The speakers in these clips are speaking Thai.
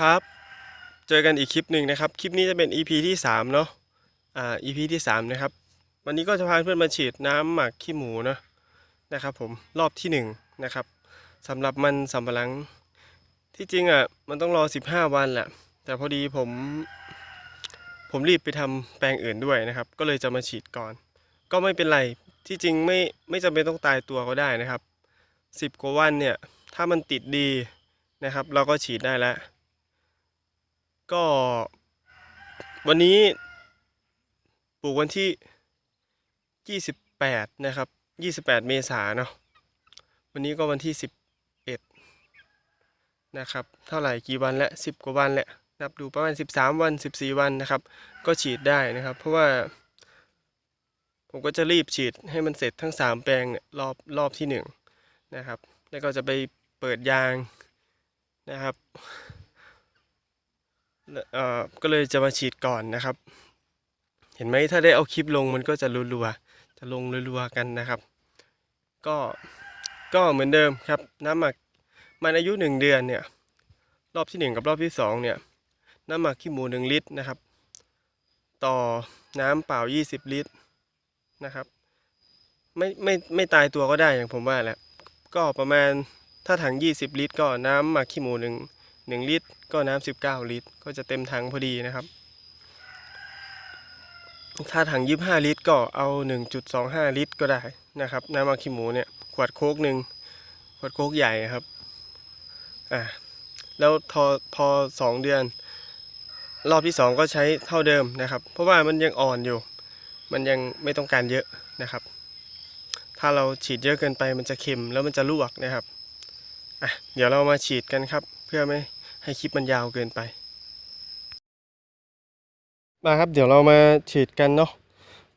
ครับ เจอกันอีกคลิปหนึ่งนะครับ คลิปนี้จะเป็น EP ที่3เนาะ อ่า EP ที่3นะครับ วันนี้ก็จะพาเพื่อนมาฉีดน้ำหมักขี้หมูเนาะนะครับ ผม รอบที่1นะครับสำหรับมันสำปะหลัง ที่จริงอะ มันต้องรอ 15 วันแหละ แต่พอดีผม ผมรีบไปทำแปลงอื่นด้วยนะครับ ก็เลยจะมาฉีดก่อน ก็ไม่เป็นไร ที่จริงไม่ไม่จำเป็นต้องตายตัวก็ได้นะครับ 10 กว่าวันเนี่ย ถ้ามันติดดีนะครับ เราก็ฉีดได้แล้ว ก็ วันนี้ปลูกวันที่ 28 นะครับ 28 เมษายนเนาะวันนี้ก็วันที่ 11 นะครับ เท่าไหร่กี่วันแล้ว10 กว่าวันแหละนับดูประมาณ 13 วัน 14 วันนะครับ ก็ฉีดได้นะครับ เพราะว่า ผมก็จะรีบฉีดให้มันเสร็จทั้ง 3 แปลงเนี่ยรอบรอบที่ 1 นะครับ แล้วก็จะไปเปิดยางนะครับ ก็เลยจะมาฉีดก่อนนะครับ เห็นไหมถ้าได้เอาคลิปลงมันก็จะรัวๆจะลงรัวๆกันนะครับ ก็ก็เหมือนเดิมครับ น้ำหมักมันอายุหนึ่งเดือนเนี่ย รอบที่หนึ่งกับรอบที่สองเนี่ย น้ำหมักขี้หมูหนึ่งลิตรนะครับ ต่อน้ำเปล่า20ลิตรนะครับ ไม่ไม่ไม่ตายตัวก็ได้อย่างผมว่าแหละก็ประมาณถ้าถัง20ลิตร ก็น้ำหมักขี้หมูหนึ่ง หนึ่งลิตร ก็น้ำสิบเก้าลิตร ก็จะเต็มถังพอดีนะครับ ถ้าถังยี่ห้าลิตร ก็เอาหนึ่งจุดสองห้าลิตร ก็ได้นะครับ น้ำมาขี้หมูเนี่ยขวดโคกหนึ่งขวดโคกใหญ่ครับอ่าแล้วพอพอสองเดือน รอบที่สองก็ใช้เท่าเดิมนะครับ เพราะว่ามันยังอ่อนอยู่ มันยังไม่ต้องการเยอะนะครับ ถ้าเราฉีดเยอะเกินไปมันจะเค็มแล้วมันจะลวกนะครับอะเดี๋ยวเรามาฉีดกันครับ เพื่อไม่ ให้คลิปมันยาวเกินไป มาครับเดี๋ยวเรามาฉีดกันเนาะ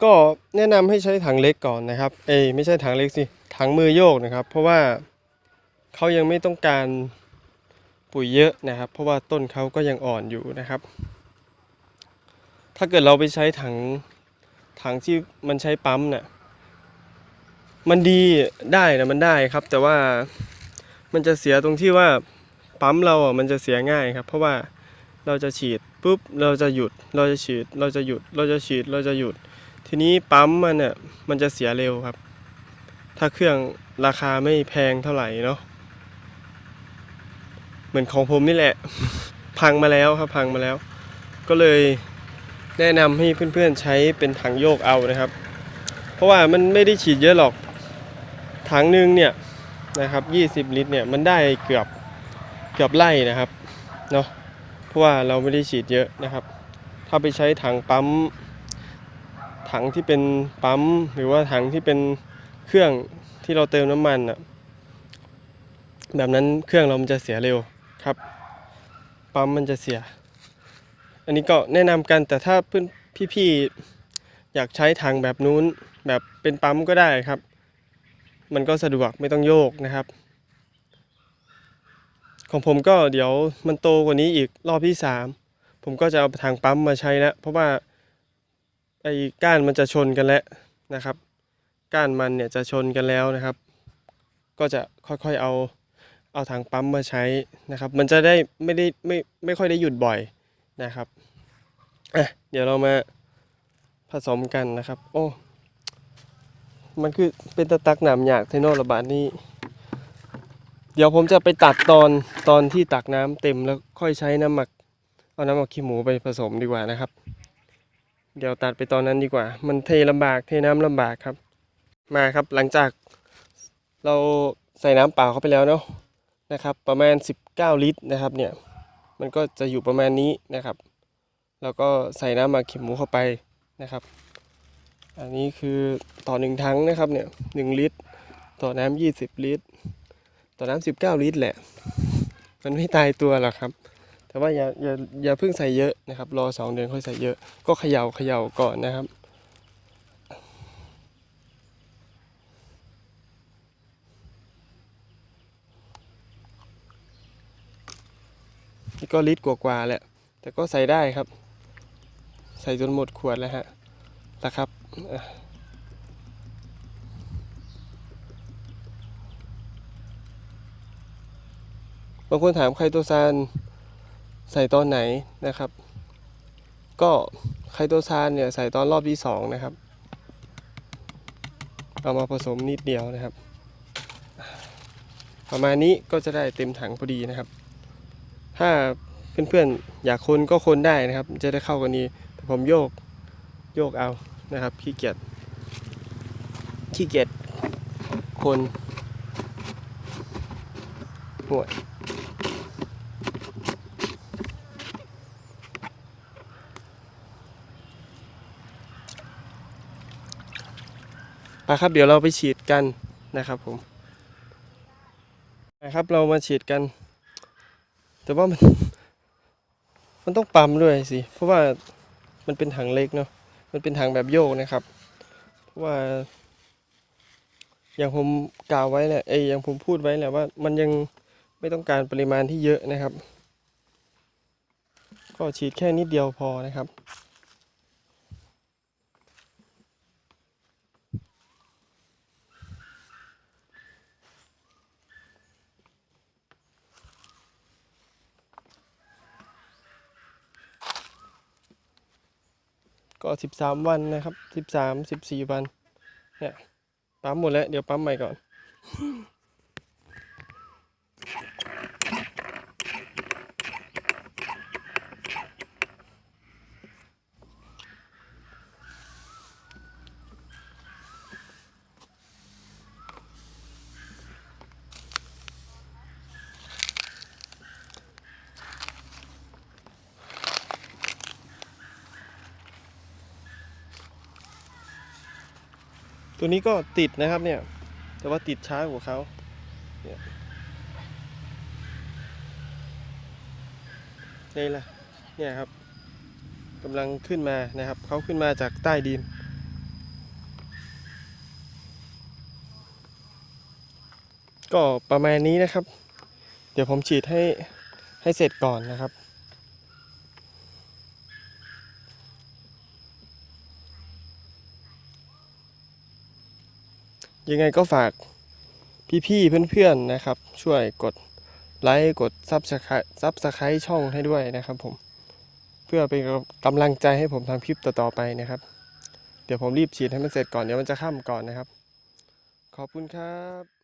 ก็แนะนำให้ใช้ถังเล็กก่อนนะครับ เอ้ยไม่ใช่ถังเล็กสิถังมือโยกนะครับ เพราะว่าเขายังไม่ต้องการปุ๋ยเยอะนะครับ เพราะว่าต้นเขาก็ยังอ่อนอยู่นะครับ ถ้าเกิดเราไปใช้ถังถังที่มันใช้ปั๊มเนี่ยมันดีได้นะมันได้ครับ แต่ว่ามันจะเสียตรงที่ว่า ปั๊มเราอะมันจะเสียง่ายครับ เพราะว่าเราจะฉีดปุ๊บเราจะหยุด เราจะฉีดเราจะหยุด เราจะฉีดเราจะหยุด ทีนี้ปั๊มมันเนี่ยมันจะเสียเร็วครับ ถ้าเครื่องราคาไม่แพงเท่าไหร่เนาะเหมือนของผมนี่แหละ พังมาแล้วครับพังมาแล้ว ก็เลยแนะนำให้เพื่อนๆใช้เป็นถังโยกเอานะครับ เพราะว่ามันไม่ได้ฉีดเยอะหรอกถังหนึงเนี่ยนะครับ 20 ลิตรเนี่ยมันได้เกือบ เกือบไล่นะครับเนาะเพราะว่าเราไม่ได้ฉีดเยอะนะครับ ถ้าไปใช้ถังปั๊ม ถังที่เป็นปั๊ม หรือว่าถังที่เป็นเครื่องที่เราเติมน้ำมันอะแบบนั้นเครื่องเรามันจะเสียเร็วครับ ปั๊มมันจะเสีย อันนี้ก็แนะนำกันแต่ถ้าเพื่อนพี่ๆอยากใช้ถังแบบนู้นแบบเป็นปั๊มก็ได้ครับ มันก็สะดวกไม่ต้องโยกนะครับ ของผมก็เดี๋ยวมันโตกว่านี้อีกรอบที่สามผมก็จะเอาทางปั๊มมาใช้แล้ว เพราะว่าไอ้ก้านมันจะชนกันแล้วนะครับ ก้านมันเนี่ยจะชนกันแล้วนะครับ ก็จะค่อยๆเอาเอาทางปั๊มมาใช้นะครับ มันจะได้ไม่ได้ไม่ไม่ค่อยได้หยุดบ่อยนะครับอะเดี๋ยวเรามาผสมกันนะครับ โอ้ มันคือเป็นตะตักหนามอยากเทโนระบาดนี้ เดี๋ยวผมจะไปตัดตอนตอนที่ตักน้ำเต็มแล้วค่อยใช้น้ำหมัก เอาน้ำหมักขี้หมูไปผสมดีกว่านะครับ เดี๋ยวตัดไปตอนนั้นดีกว่า มันเทลำบากเทน้ำลำบากครับ มาครับหลังจากเราใส่น้ำเปล่าเข้าไปแล้วเนาะนะครับ ประมาณ 19 ลิตรนะครับเนี่ยมันก็จะอยู่ประมาณนี้นะครับ แล้วก็ใส่น้ำหมักขี้หมูเข้าไปนะครับ อันนี้คือต่อหนึ่งถังนะครับเนี่ยหนึ่งลิตร ต่อน้ำ20 ลิตร ต่อน้ำสิบเก้าลิตรแหละ มันไม่ตายตัวหรอกครับ แต่ว่าอย่าอย่าอย่าเพิ่งใส่เยอะนะครับ รอสองเดือนค่อยใส่เยอะ ก็เขย่าเขย่าก่อนนะครับนี่ก็ลิตรกว่าๆแหละ แต่ก็ใส่ได้ครับ ใส่จนหมดขวดแล้วฮะนะครับ บางคนถามไคโตซานใส่ตอนไหนนะครับ ก็ไคโตซานเนี่ยใส่ตอนรอบที่สองนะครับ เอามาผสมนิดเดียวนะครับ ประมาณนี้ก็จะได้เต็มถังพอดีนะครับ ถ้าเพื่อนๆอยากคนก็คนได้นะครับ จะได้เข้ากันนี้แต่ผมโยกโยกเอานะครับขี้เกียจขี้เกียจคนห่วย ไปครับ เดี๋ยวเราไปฉีดกันนะครับผมนะครับเรามาฉีดกัน แต่ว่ามัน มันต้องปั๊มด้วยสิ เพราะว่ามันเป็นถังเล็กเนาะมันเป็นถังแบบโยกนะครับ เพราะว่า อย่างผมกล่าวไว้แหละเอ้ยอย่างผมพูดไว้แหละว่า มันยังไม่ต้องการปริมาณที่เยอะนะครับ ก็ฉีดแค่นิดเดียวพอนะครับ ก็สิบสามวันนะครับสิบสามสิบสี่วัน เนี่ย ปั๊มหมดแล้ว เดี๋ยวปั๊มใหม่ก่อน ตัวนี้ก็ติดนะครับเนี่ย แต่ว่าติดช้ากว่าเขาเนี่ยนี่แหละเนี่ยครับกำลังขึ้นมานะครับเขาขึ้นมาจากใต้ดิน ก็ประมาณนี้นะครับ เดี๋ยวผมฉีดให้ให้เสร็จก่อนนะครับ ยังไงก็ฝากพี่ๆเพื่อนๆนะครับ ช่วยกดไลค์กดซับสไครซับสไครช่องให้ด้วยนะครับผม เพื่อเป็นกำลังใจให้ผมทำคลิปต่อๆไปนะครับ เดี๋ยวผมรีบฉีดให้มันเสร็จก่อนเดี๋ยวมันจะค่ำก่อนนะครับ ขอบคุณครับ